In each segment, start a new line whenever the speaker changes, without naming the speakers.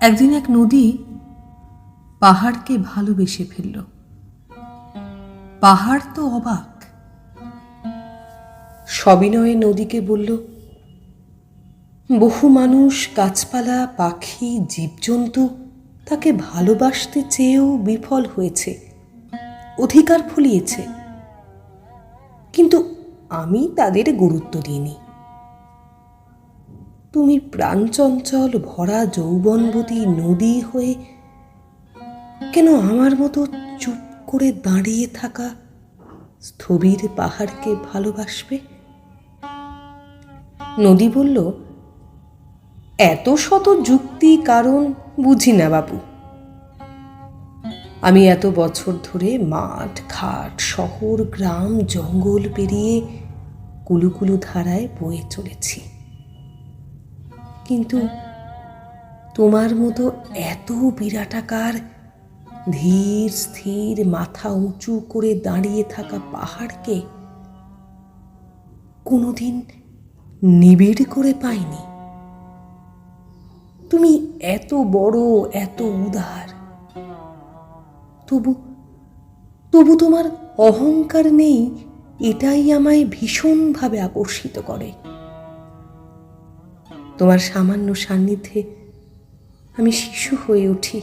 একদিন এক নদী পাহাড়কে ভালোবেসে ফেলল। পাহাড় তো অবাক। সবিনয়ে নদীকে বলল, বহু মানুষ, গাছপালা, পাখি, জীবজন্তু, তাকে ভালোবাসতে চেয়েও বিফল হয়েছে, অধিকার ফলিয়েছে। কিন্তু আমি তাদের গুরুত্ব দিইনি। তুমি প্রাণচঞ্চল ভরা যৌবনবতী নদী হয়ে কেন আমার মতো চুপ করে দাঁড়িয়ে থাকা স্থবির পাহাড়কে ভালোবাসবে? নদী বলল, এত শত যুক্তি কারণ বুঝি না বাবু আমি এত বছর ধরে মাঠ, ঘাট, শহর, গ্রাম, জঙ্গল পেরিয়ে কুলুকুলু ধারায় বয়ে চলেছি। কিন্তু তোমার মতো এত বিরাটাকার, ধীর, স্থির, মাথা উঁচু করে দাঁড়িয়ে থাকা পাহাড়কে কোনোদিন নিবিড় করে পাইনি। তুমি এত বড়, এত উদার, তবু তবু তোমার অহংকার নেই, এটাই আমায় ভীষণভাবে আকর্ষিত করে। তোমার সামান্য সান্নিধ্যে আমি শিশু হয়ে উঠি।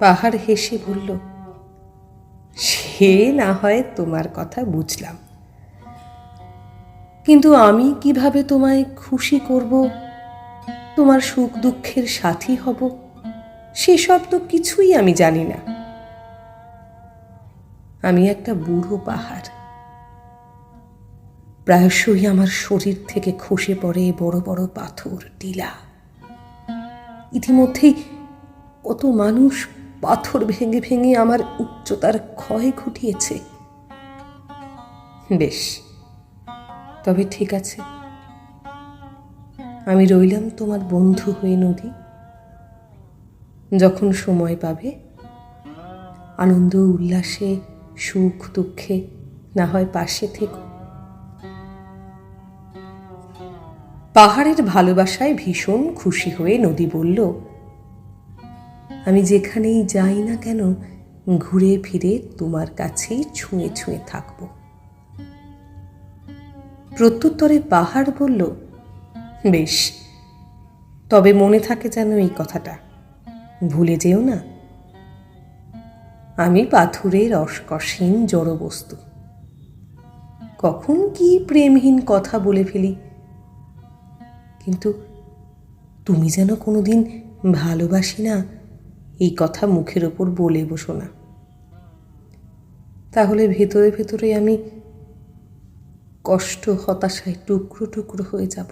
পাহাড় হেসে বলল, সে না হয় তোমার কথা বুঝলাম। কিন্তু আমি কীভাবে তোমায় খুশি করব? তোমার সুখ দুঃখের সাথী হব? সেসব তো কিছুই আমি জানি না। আমি একটা বুড়ো পাহাড়। প্রায়শই আমার শরীর থেকে খসে পড়ে বড় বড় পাথর, টিলা। ইতিমধ্যেই কত মানুষ পাথর ভেঙে ভেঙে আমার উচ্চতার ক্ষয় ঘটিয়েছে। বেশ, তবে ঠিক আছে। আমি রইলাম তোমার বন্ধু হয়ে নদী। যখন সময় পাবে, আনন্দ, উল্লাসে, সুখ, দুঃখে, না হয় পাশে থেকো। পাহাড়ের ভালোবাসায় ভীষণ খুশি হয়ে নদী বলল, আমি যেখানেই যাই না কেন, ঘুরে ফিরে তোমার কাছেই ছুঁয়ে ছুঁয়ে থাকব। প্রত্যুত্তরে পাহাড় বলল, বেশ, তবে মনে থাকে যেন এই কথাটা, ভুলে যেও না। আমি পাথুরের অস্কসীন জড়বস্তু। কখন কি প্রেমহীন কথা বলে ফেলি কিন্তু তুমি যেন কোনো দিন ভালোবাসি না, এই কথা মুখের ওপর বলে বসো না। তাহলে ভেতরে ভেতরে আমি কষ্ট, হতাশায় টুকরো টুকরো হয়ে যাব।